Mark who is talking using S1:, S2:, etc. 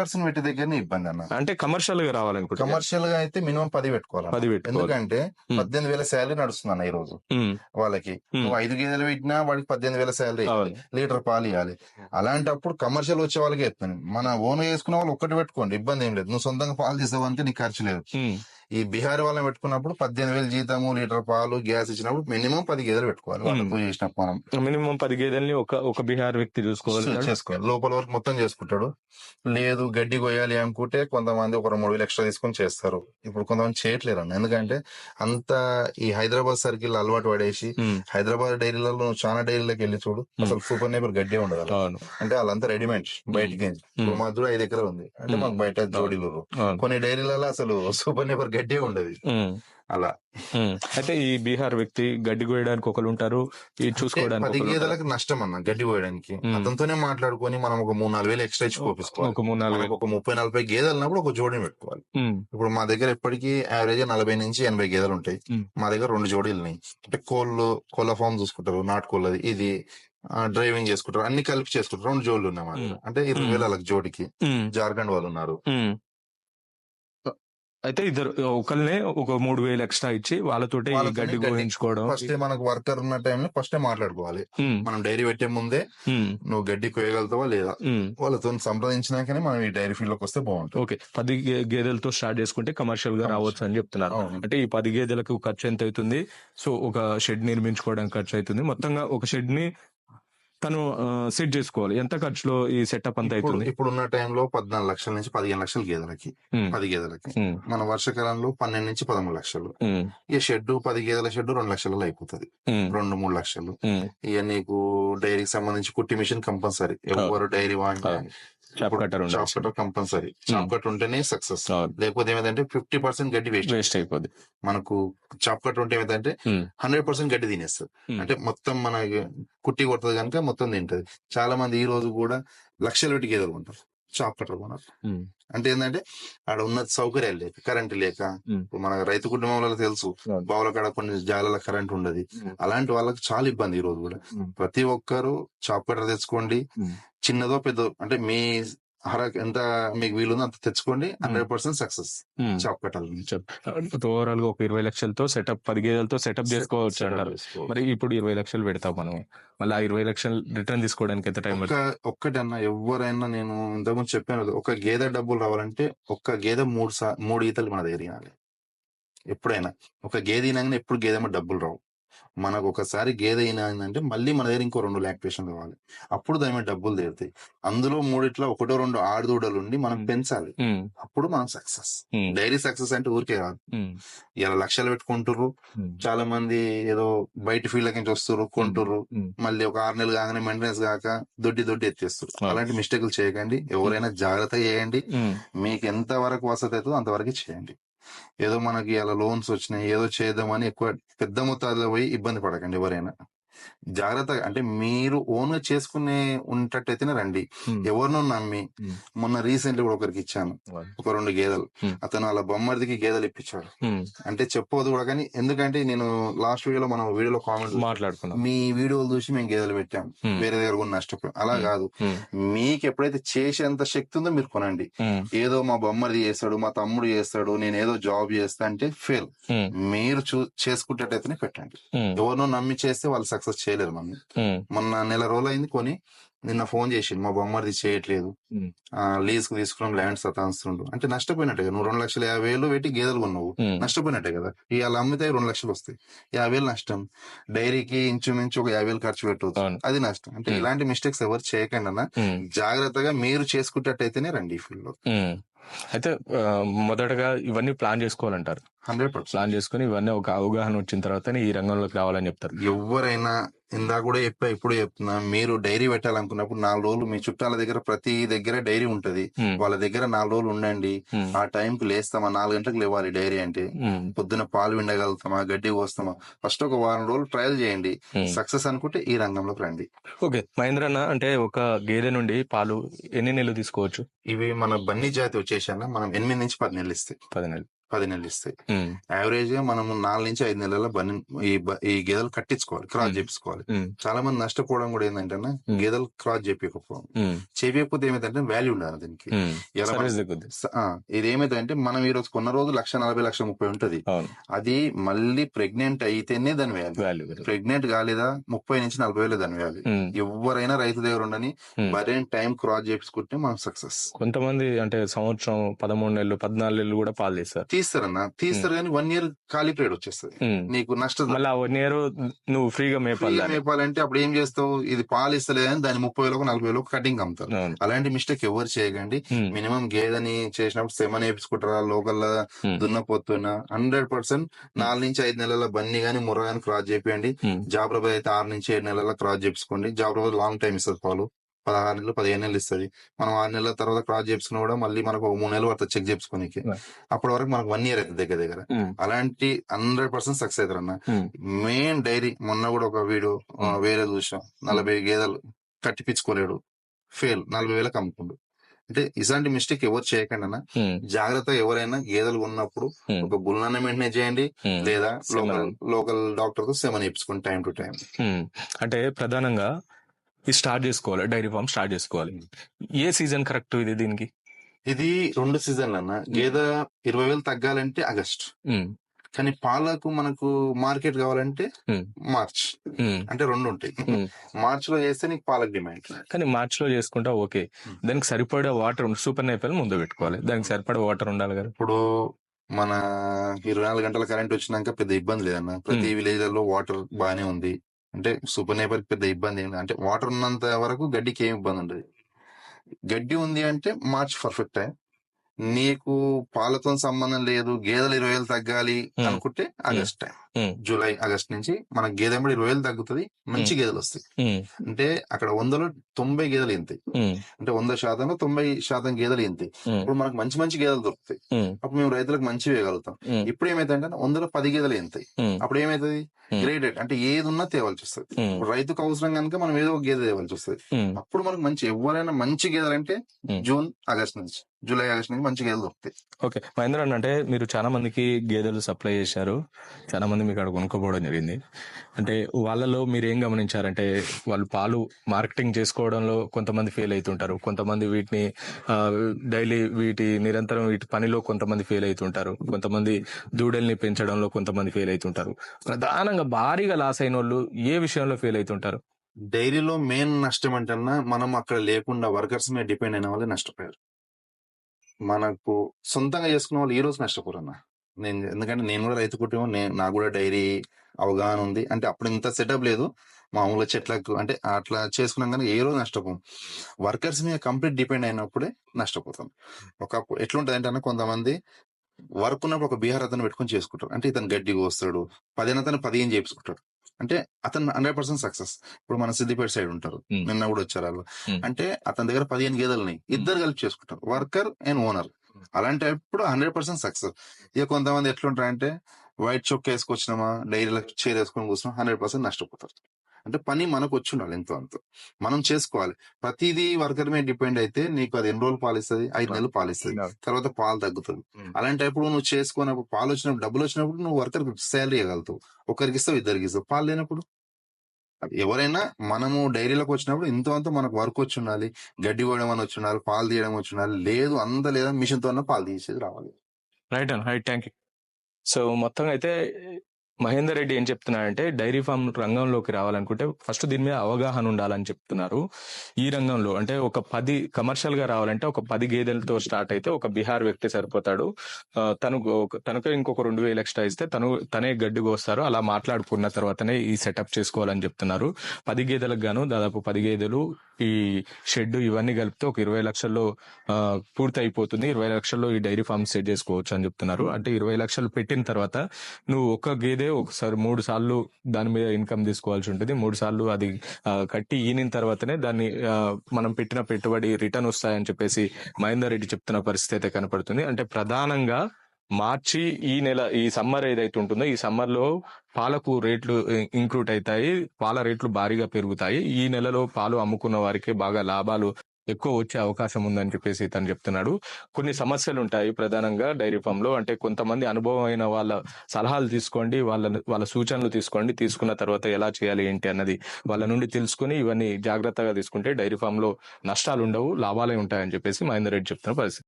S1: Person పెట్టే దగ్గరనే ఇబ్బంది అన్న.
S2: అంటే కమర్షియల్గా రావాలనుకుంటా.
S1: కమర్షియల్గా అయితే మినిమం పది పెట్టుకోవాలి
S2: పది
S1: ఎందుకంటే
S2: Hmm.
S1: పద్దెనిమిది వేల శాలరీ నడుస్తుంది అన్న ఈ రోజు
S2: ఉమ్,
S1: వాళ్ళకి.
S2: Hmm.
S1: నువ్వు ఐదు గేదెలు పెట్టినా వాడికి పద్దెనిమిది వేల శాలరీ లీటర్ పాలు ఇవ్వాలి. అలాంటప్పుడు కమర్షియల్ వచ్చే వాళ్ళకి చెప్తాను మన ఓన్ చేసుకున్న వాళ్ళు ఒక్కటి పెట్టుకోండి. ఇబ్బంది ఏం లేదు. నువ్వు సొంతంగా పాలు తీసావంటే నీకు ఖర్చు లేదు. ఈ బీహార్ వాళ్ళని పెట్టుకున్నప్పుడు పద్దెనిమిది వేలు జీతము లీటర్ పాలు గ్యాస్ ఇచ్చినప్పుడు మినిమం పది గేదెలు పెట్టుకోవాలి. చేసినప్పుడు మనం
S2: మినిమం పది గేదెల్ని ఒక ఒక బీహార్ వ్యక్తి చూసుకోవాలి
S1: చేసుకోవాలి. లోపల వరకు మొత్తం చేసుకుంటాడు. లేదు గడ్డి కొయ్యాలి అనుకుంటే కొంతమంది ఒక మూడు వేలు ఎక్స్ట్రా తీసుకొని చేస్తారు. ఇప్పుడు కొంతమంది చేయట్లేరు అన్న ఎందుకంటే అంత ఈ హైదరాబాద్ సర్కిల్ అలవాటు పడేసి హైదరాబాద్ డైరీలలో చాలా డైరీలకు వెళ్ళి చూడు అసలు సూపర్ నేబర్ గడ్డి ఉండదు అంటే వాళ్ళంతా రెడీమేడ్ బయటికి. మా దూరం ఐదు ఎకరాలు ఉంది. అంటే మాకు బయట జోడీలు. కొన్ని డైరీలలో అసలు సూపర్ నేబర్ గడ్డే ఉండదు. అలా.
S2: అయితే ఈ బీహార్ వ్యక్తి గడ్డి కోయడానికి ఒకరు ఉంటారు ఇది చూసుకోవడానికి
S1: పది. గేదెలకు నష్టం అన్న గడ్డి పోయడానికి
S2: ఉమ్.
S1: అతనితోనే మాట్లాడుకొని మనం ఒక మూడు నాలుగు వేలు ఎక్స్ట్రా ఇచ్చి కోపించుకోవాలి
S2: ఒక మూడు నాలుగు
S1: ఒక ముప్పై నలభై గేదెలు ఉన్నప్పుడు ఒక జోడీని పెట్టుకోవాలి. ఇప్పుడు మా దగ్గర ఎప్పటికీ యావరేజ్ నలభై నుంచి ఎనభై గేదెలు ఉంటాయి. మా దగ్గర రెండు జోడీలు ఉన్నాయి. అంటే కోళ్ళు కోళ్ళ ఫామ్ చూసుకుంటారు నాటుకోళ్ళది ఇది డ్రైవింగ్ చేసుకుంటారు అన్ని కలిపి చేసుకుంటారు. రెండు జోడ్లు ఉన్నాయి మా దగ్గర.
S2: ఉమ్.
S1: అంటే ఇరవై. వేల జోడికి. జార్ఖండ్ వాళ్ళు ఉన్నారు.
S2: అయితే ఇద్దరు ఒకరినే ఒక మూడు వేలు ఎక్స్ట్రా ఇచ్చి వాళ్ళతోటి గడ్డి. గోయించుకోవడం
S1: ఫస్ట్ మనకు వర్కర్ ఉన్న టైంలో ఫస్ట్ మాట్లాడుకోవాలి. మనం డైరీ పెట్టే ముందే నువ్వు గడ్డి కోయగలుగుతావా లేదా. వాళ్ళతో సంప్రదించినాకనే మనం ఈ డైరీ ఫీల్డ్లోకి వస్తే బాగుంటుంది.
S2: ఓకే. పది గేదెలతో స్టార్ట్ చేసుకుంటే కమర్షియల్గా రావచ్చు అని చెప్తున్నారు. అంటే ఈ పది గేదెలకు ఖర్చు ఎంత అవుతుంది సో ఒక షెడ్ నిర్మించుకోవడానికి ఖర్చు అవుతుంది. మొత్తంగా ఒక షెడ్ని తను సెట్ చేసుకోవాలి. ఎంత ఖర్చులో ఈ సెటప్ అంతా అవుతుంది
S1: ఇప్పుడు ఉన్న టైంలో పద్నాలుగు లక్షల నుంచి పదిహేను లక్షలు గేదెలకి. పది గేదెలకి మన వర్షకాలంలో పన్నెండు నుంచి పదమూడు లక్షలు. ఈ షెడ్ పది గేదెల షెడ్ రెండు లక్షలలో అయిపోతుంది. రెండు మూడు లక్షలు. ఇక నీకు డైరీకి సంబంధించి కుట్టి మిషన్ కంపల్సరీ. ఎవరు డైరీ వాడినా
S2: కట్టర్
S1: కట్టర్ కంపల్సరీ. కట్టర్ ఉంటేనే సక్సెస్. లేకపోతే ఏమైందంటే ఫిఫ్టీ పర్సెంట్ గడ్డి వేస్ట్
S2: వేస్ట్ అయిపోద్ది.
S1: మనకు చాప్ కట్టర్ ఉంటే ఏమైందంటే హండ్రెడ్ పర్సెంట్ గడ్డి తినేస్తుంది. అంటే మొత్తం మన కుట్టి కొడుతుంది కనుక మొత్తం తింటది. చాలా మంది ఈ రోజు కూడా లక్షలు పెట్టి గేదెలు కొంటారు. చాప్ కట్టర్ కొనాలి
S2: ఉమ్,
S1: అంటే ఏంటంటే ఆడ ఉన్న సౌకర్యాలు లేక కరెంట్ లేక మన రైతు కుటుంబంలో తెలుసు. బావుల కాడ కొన్ని జాగాల కరెంట్ ఉండదు. అలాంటి వాళ్ళకి చాలా ఇబ్బంది ఈ రోజు కూడా. ప్రతి ఒక్కరు చాప్ కట్టర్ తెచ్చుకోండి. చిన్నదో పెద్దో అంటే మీ హర ఎంత మీకు వీలుందో అంత తెచ్చుకోండి. Hundred percent success. చాప్ కట్టాలి
S2: ఓవరాల్గా ఒక ఇరవై లక్షలతో సెటప్ పది గేదెలతో సెటప్ చేసుకోవచ్చు అంటారు. మరి ఇప్పుడు ఇరవై లక్షలు పెడతాం మనం. మళ్ళీ ఆ ఇరవై లక్షలు రిటర్న్ తీసుకోవడానికి ఎంత టైం
S1: ఒక్క ఒక్కటన్నా ఎవరైనా నేను ఇంతకుముందు చెప్పాను ఒక గేదె డబ్బులు రావాలంటే ఒక్క గేదె మూడు సా మూడు ఈతలు మన దగ్గర ఎప్పుడైనా. ఒక గేదె ఎప్పుడు గేదె డబ్బులు రావు. మనకు ఒకసారి గేదె అయినందంటే మళ్ళీ మన దగ్గర ఇంకో రెండు లాక్టేషన్ కావాలి. అప్పుడు దాని మీద డబ్బులు తీరుతాయి. అందులో మూడిట్లో ఒకటో రెండు ఆడుదూడలు ఉండి మనం. పెంచాలి. అప్పుడు మనం సక్సెస్. డైరీ సక్సెస్ అంటే ఊరికే కాదు. ఇలా లక్షలు పెట్టుకుంటారు చాలా మంది ఏదో బయట ఫీల్డ్ నుంచి వస్తారు కొంటారు. మళ్ళీ ఒక ఆరు నెలలు కాగానే మెయింటెనెన్స్ కాక దొడ్డి దొడ్డి ఎత్తేస్తారు. అలాంటి మిస్టేక్లు చేయకండి. ఎవరైనా జాగ్రత్త చేయండి. మీకు ఎంత వరకు వసతి అవుతుందో అంతవరకు చేయండి. ఏదో మనకి అలా లోన్స్ వచ్చినాయి ఏదో చేద్దామని ఎక్కువ పెద్ద మొత్తాల్లో పోయి ఇబ్బంది పడకండి ఎవరైనా. జాగ్రత్తగా అంటే మీరు ఓన్గా చేసుకునే ఉంటట్టయితేనే రండి. ఎవరినో నమ్మి. మొన్న రీసెంట్ కూడా ఒకరికి ఇచ్చాను. ఒక రెండు గేదెలు. అతను అలా బొమ్మడికి గేదెలు ఇప్పించాడు. అంటే చెప్పవద్దు కూడా కానీ ఎందుకంటే నేను లాస్ట్ వీడియోలో మనం వీడియోలో కామెంట్
S2: మాట్లాడుకున్నాం.
S1: మీ వీడియోలు చూసి మేము గేదెలు పెట్టాం. వేరే దగ్గర కూడా నష్టపోయాం. అలా. కాదు. మీకు ఎప్పుడైతే చేసేంత శక్తి ఉందో మీరు కొనండి. ఏదో మా బొమ్మది చేస్తాడు మా తమ్ముడు చేస్తాడు నేను ఏదో జాబ్ చేస్తా అంటే ఫెయిల్. మీరు చూ చేసుకుంటట్టయితేనే పెట్టండి. ఎవరినో నమ్మి చేస్తే వాళ్ళు సక్సెస్ చేయలేరు మనం
S2: ఉమ్,
S1: మొన్న నెల రోజులు అయింది కొని నిన్న ఫోన్ చేసిండు మా బొమ్మది చేయట్లేదు. ఆ లీజ్కు తీసుకున్నాం ల్యాండ్ సతాంస్తుండు అంటే నష్టపోయినట్టే కదా నువ్వు రెండు లక్షల యాభై వేలు పెట్టి గేదెలు కొన్నావు. నష్టపోయినట్టే కదా ఇవాళ అమ్మితే రెండు లక్షలు వస్తాయి. యాభై వేలు నష్టం. డైరీకి ఇంచుమించు ఒక యాభై వేలు ఖర్చు పెట్టవచ్చు. అది నష్టం. అంటే. ఇలాంటి మిస్టేక్స్ ఎవరు చేయకండి అన్న. జాగ్రత్తగా మీరు చేసుకుంటట్టయితేనే రండి ఈ
S2: ఫీల్డ్లో. అయితే మొదటగా ఇవన్నీ ప్లాన్ చేసుకోవాలంటారు.
S1: హండ్రెడ్
S2: ప్లాన్ చేసుకుని ఇవన్నీ ఒక అవగాహన వచ్చిన తర్వాతనే ఈ రంగంలోకి రావాలని చెప్తారు.
S1: ఎవరైనా ఇందా కూడా చెప్పా ఇప్పుడు చెప్తున్నా మీరు డైరీ పెట్టాలనుకున్నప్పుడు నాలుగు రోజులు మీ చుట్టాల దగ్గర ప్రతి దగ్గర డైరీ ఉంటది. వాళ్ళ దగ్గర నాలుగు రోజులు ఉండండి. ఆ టైం కి లేస్తామా? నాలుగు గంటలకు లేవాలి డైరీ అంటే. పొద్దున పాలు విండగలుగుతామా? గడ్డి కోస్తామా? ఫస్ట్ ఒక వారం రోజులు ట్రయల్ చేయండి. సక్సెస్ అనుకుంటే ఈ రంగంలోకి రండి.
S2: ఓకే. మహేంద్ర అన్న అంటే ఒక గేదె నుండి పాలు ఎన్ని నెలలు తీసుకోవచ్చు?
S1: ఇవి మన బన్నీ జాతి వచ్చేసాన మనం ఎనిమిది నుంచి పది నెలలు ఇస్తాయి.
S2: పది నెలలు.
S1: పది నెలలు ఇస్తాయి యావరేజ్గా మనము నాలుగు నుంచి ఐదు నెలల బని ఈ గేదెలు కట్టించుకోవాలి క్రాస్. చేపించుకోవాలి చాలా మంది నష్టపోవడం కూడా ఏంటంటే. గేదెలు క్రాస్ చేపించకపోవడం
S2: ఉమ్,
S1: చేపించకపోతే ఏమైందంటే వాల్యూ ఉండాలి దీనికి. మనం- ఇది ఏమైందంటే మనం ఈ రోజు కొన్న రోజు లక్ష నలభై లక్ష ముప్పై ఉంటది. అది మళ్ళీ ప్రెగ్నెంట్ అయితేనే దాని వాల్యూ.
S2: వాల్యూ
S1: ప్రెగ్నెంట్ కాలేదా ముప్పై నుంచి నలభై వేలు దాని వాల్యూ. ఎవరైనా రైతు దగ్గర ఉండని. బరేన్ టైం క్రాస్ చేపించుకుంటే మనం సక్సెస్.
S2: కొంతమంది అంటే సంవత్సరం పదమూడు నెలలు పద్నాలుగు నెలలు కూడా పాలు తీస్తారు.
S1: తీస్తారన్న తీస్తారు కానీ వన్ ఇయర్ ఖాళీ పీరియడ్ వచ్చేస్తుంది. నీకు నష్టం
S2: మళ్ళీ వన్ ఇయర్ నువ్వు ఫ్రీగా మేపాలి.
S1: మేపాలంటే అప్పుడు ఏం చేస్తావు? ఇది పాలు ఇస్తలేదని దాని ముప్పై వేలకు నలభై వేలకు కటింగ్ అమ్ముతారు. అలాంటి మిస్టేక్ ఎవరు చేయకండి. మినిమం గేదని చేసినప్పుడు సెమన్ వేపించుకుంటారా లోకల్. దున్నపోతున్నా హండ్రెడ్ పర్సెంట్ నాలుగు నుంచి ఐదు నెలల బన్నీ గానీ ముర్ర గానీ క్రాస్ చేపియండి. జాబ్రాబాద్ అయితే ఆరు నుంచి ఏడు నెలల క్రాస్ చేపించుకోండి. జాబ్రాబాద్ లాంగ్ టైం ఇస్తుంది పాలు. పదహారు నెలలు పదిహేను నెలలు ఇస్తుంది. మనం ఆరు నెలల తర్వాత క్రాస్ చేపించుకున్నా కూడా మళ్ళీ మనకు ఒక మూడు నెలలు పడుతుంది చెక్ చేసుకోనికి. అప్పటి వరకు మనకు వన్ ఇయర్ దగ్గర దగ్గర. అలాంటి హండ్రెడ్ పర్సెంట్ సక్సెస్ అవుతారు అన్న. మెయిన్ డైరీ మొన్న కూడా ఒక వీడియో. వేరే చూసాం నలభై గేదెలు కట్టిపించుకోలేడు ఫెయిల్ నలభై వేలకు అమ్ముకుండు. అంటే ఇలాంటి మిస్టేక్ ఎవరు చేయకండి అన్న. జాగ్రత్త ఎవరైనా గేదెలు ఉన్నప్పుడు ఒక బుల్లన్న మెయింటైన్ చేయండి. లేదా. లోకల్ లోకల్ డాక్టర్తో సెవెన్ ఇప్పించుకోండి టైం టు. టైం.
S2: అంటే ప్రధానంగా ఇది స్టార్ట్ చేసుకోవాలి. డైరీ ఫార్మ్ స్టార్ట్ చేసుకోవాలి. ఏ సీజన్ కరెక్ట్ ఇది దీనికి?
S1: ఇది రెండు సీజన్లు అన్న. గేదె ఇరవై వేలు తగ్గాలంటే ఆగస్ట్. కానీ పాలకు మనకు మార్కెట్ కావాలంటే. మార్చ్. అంటే రెండు ఉంటాయి. మార్చ్లో చేస్తే నీకు పాలకు డిమాండ్.
S2: కానీ మార్చ్లో చేసుకుంటా ఓకే. దానికి సరిపడే వాటర్ సూపర్ నైఫల్ ముందు పెట్టుకోవాలి. దానికి సరిపడే వాటర్ ఉండాలి కదా.
S1: ఇప్పుడు మన ఇరవై నాలుగు గంటల కరెంట్ వచ్చినాక పెద్ద ఇబ్బంది లేదన్న. ప్రతి. విలేజ్లో వాటర్ బాగానే ఉంది. అంటే సూపర్ నేపర్ పెద్ద ఇబ్బంది ఏం లేదు అంటే వాటర్ ఉన్నంత వరకు గడ్డికి ఏం ఇబ్బంది ఉండదు గడ్డి ఉంది అంటే మార్చ్ పర్ఫెక్ట్. టైం నీకు పాలతో సంబంధం లేదు గేదెలు ఇరవై వేలు తగ్గాలి. అనుకుంటే ఆగస్ట్ టైం. జూలై ఆగస్ట్ నుంచి మన గేదె ఇరవై వేలు తగ్గుతుంది మంచి గేదెలు వస్తాయి. అంటే అక్కడ వందలో తొంభై గేదెలు ఇంతాయి అంటే వంద శాతంలో తొంభై శాతం గేదెలు ఇంతాయి ఇప్పుడు మనకు మంచి మంచి గేదెలు దొరుకుతాయి. అప్పుడు మేము రైతులకు మంచి వేయగలుగుతాం. ఇప్పుడు ఏమైతుందంటే వందలో పది గేదెలు
S2: ఉమ్,
S1: అప్పుడు ఏమైతుంది. గ్రేడెడ్ అంటే ఏది ఉన్నా తేవాల్సి వస్తుంది రైతుకు అవసరం కనుక మనం ఏదో ఒక గేదె తేవాల్సి వస్తుంది అప్పుడు మనకు మంచి ఎవరైనా మంచి గేదెలు అంటే. జూన్ ఆగస్ట్ నుంచి. జూలై ఆగస్ట్ నుంచి మంచి గేదెలు దొరుకుతాయి.
S2: ఓకే. మహేంద్ర అన్న అంటే మీరు చాలా మందికి గేదెలు సప్లై చేశారు. చాలా మంది మీకు అక్కడ కొనుక్కోపోవడం జరిగింది. అంటే వాళ్ళలో మీరు ఏం గమనించారంటే వాళ్ళు పాలు మార్కెటింగ్ చేసుకోవడంలో కొంతమంది ఫెయిల్ అవుతుంటారు. కొంతమంది వీటిని డైలీ వీటి నిరంతరం వీటి పనిలో కొంతమంది ఫెయిల్ అవుతుంటారు. కొంతమంది దూడల్ని పెంచడంలో కొంతమంది ఫెయిల్ అవుతుంటారు. ప్రధానంగా భారీగా లాస్ అయిన వాళ్ళు ఏ విషయంలో ఫెయిల్ అవుతుంటారు?
S1: డైరీలో మెయిన్ నష్టం ఏంటన్నా మనం అక్కడ లేకుండా వర్కర్స్ మీద డిపెండ్ అయిన వాళ్ళే నష్టపోయారు. మనకు సొంతంగా చేసుకున్న వాళ్ళు ఈ రోజు నష్టపోరన్న. నేను ఎందుకంటే నేను కూడా రైతు కుటుంబం నేను నాకు కూడా డైరీ అవగాహన ఉంది. అంటే అప్పుడు ఇంత సెటప్ లేదు. మామూలుగా చెట్లకు అంటే అట్లా చేసుకున్నాం కానీ ఏ రోజు నష్టపోం. వర్కర్స్ మీద కంప్లీట్ డిపెండ్ అయినప్పుడే నష్టపోతాం. ఒక ఎట్లుంటది అంటే కొంతమంది వర్క్ ఉన్నప్పుడు ఒక బీహార్ అతను పెట్టుకొని చేసుకుంటారు. అంటే ఇతను గడ్డి కోస్తాడు పదిహేను అతను పదిహేను చేపించుకుంటాడు అంటే అతను హండ్రెడ్ పర్సెంట్ సక్సెస్. ఇప్పుడు మన సిద్దిపేట సైడ్ ఉంటారు. నిన్న కూడా వచ్చారు వాళ్ళు. అంటే అతని దగ్గర పదిహేను గేదెలు ఉన్నాయి ఇద్దరు కలిపి చేసుకుంటారు. Worker and owner. అలాంటప్పుడు హండ్రెడ్ పర్సెంట్ సక్సెస్. ఇక కొంతమంది ఎట్లుంటారంటే వైట్ చొక్క వేసుకొచ్చినామా డైరీలో చీర వేసుకొని కూర్చున్నాం హండ్రెడ్ పర్సెంట్ నష్టపోతారు. అంటే పని మనకు వచ్చి ఉండాలి ఎంతో అంత. మనం చేసుకోవాలి. ప్రతిదీ వర్కర్ మీద డిపెండ్ అయితే నీకు అది ఎన్ని రోజులు పాలిస్తుంది? ఐదు నెలలు పాలిస్తుంది. తర్వాత పాలు తగ్గుతుంది. అలాంటప్పుడు నువ్వు చేసుకున్నప్పుడు పాలు వచ్చినప్పుడు డబ్బులు వచ్చినప్పుడు నువ్వు వర్కర్ శాలరీ ఇవ్వగలుగుతావు. ఒకరికి ఇస్తావు ఇద్దరికి ఇస్తావు పాలు లేనప్పుడు? ఎవరైనా మనము డైరీలోకి వచ్చినప్పుడు ఇంతో అంత మనకు వర్క్ వచ్చి ఉండాలి గడ్డి కోయడం అని వచ్చి ఉండాలి పాలు తీయడం వచ్చి ఉండాలి లేదు అంత లేదా మిషన్తో పాలు తీసేది రావాలి.
S2: Right and. Right. Thank you so మొత్తం అయితే మహేందర్ రెడ్డి ఏం చెప్తున్నారంటే డైరీ ఫార్మ్ రంగంలోకి రావాలనుకుంటే ఫస్ట్ దీని మీద అవగాహన ఉండాలని చెప్తున్నారు. ఈ రంగంలో అంటే ఒక పది కమర్షియల్గా రావాలంటే ఒక పది గేదెలతో స్టార్ట్ అయితే ఒక బీహార్ వ్యక్తి సరిపోతాడు. తను ఒక- తనకు ఇంకొక రెండు వేలు ఎక్స్ట్రా ఇస్తే తను తనే గడ్డి కోస్తారు. అలా మాట్లాడుకున్న తర్వాతనే ఈ సెటప్ చేసుకోవాలని చెప్తున్నారు. పది గేదెలకు గాను దాదాపు పది గేదెలు ఈ షెడ్ ఇవన్నీ కలిపితే ఒక ఇరవై లక్షల్లో పూర్తి అయిపోతుంది ఇరవై లక్షల్లో ఈ డైరీ ఫార్మ్ సెట్ చేసుకోవచ్చు అని చెప్తున్నారు. అంటే ఇరవై లక్షలు పెట్టిన తర్వాత నువ్వు ఒక గేదె ఒకసారి మూడు సార్లు దాని మీద ఇన్కమ్ తీసుకోవాల్సి ఉంటుంది. మూడు సార్లు అది కట్టి ఈనిన తర్వాతనే దాన్ని మనం పెట్టిన పెట్టుబడి రిటర్న్ వస్తాయని చెప్పేసి మహేందర్ రెడ్డి చెప్తున్న పరిస్థితి అయితే కనపడుతుంది. అంటే ప్రధానంగా మార్చి ఈ నెల ఈ సమ్మర్ ఏదైతే ఉంటుందో ఈ సమ్మర్లో పాలకు రేట్లు ఇంక్రూట్ అవుతాయి. పాల రేట్లు భారీగా పెరుగుతాయి. ఈ నెలలో పాలు అమ్ముకున్న వారికి బాగా లాభాలు ఎక్కువ వచ్చే అవకాశం ఉందని చెప్పేసి తను చెప్తున్నాడు. కొన్ని సమస్యలు ఉంటాయి ప్రధానంగా డైరీ ఫామ్లో అంటే కొంతమంది అనుభవం అయిన వాళ్ళ సలహాలు తీసుకోండి వాళ్ళ వాళ్ళ సూచనలు తీసుకోండి తీసుకున్న తర్వాత ఎలా చేయాలి ఏంటి అన్నది వాళ్ళ నుండి తెలుసుకుని ఇవన్నీ జాగ్రత్తగా తీసుకుంటే డైరీ ఫామ్లో నష్టాలు ఉండవు లాభాలే ఉంటాయని చెప్పేసి మహేందర్ రెడ్డి చెప్తున్న పరిస్థితి.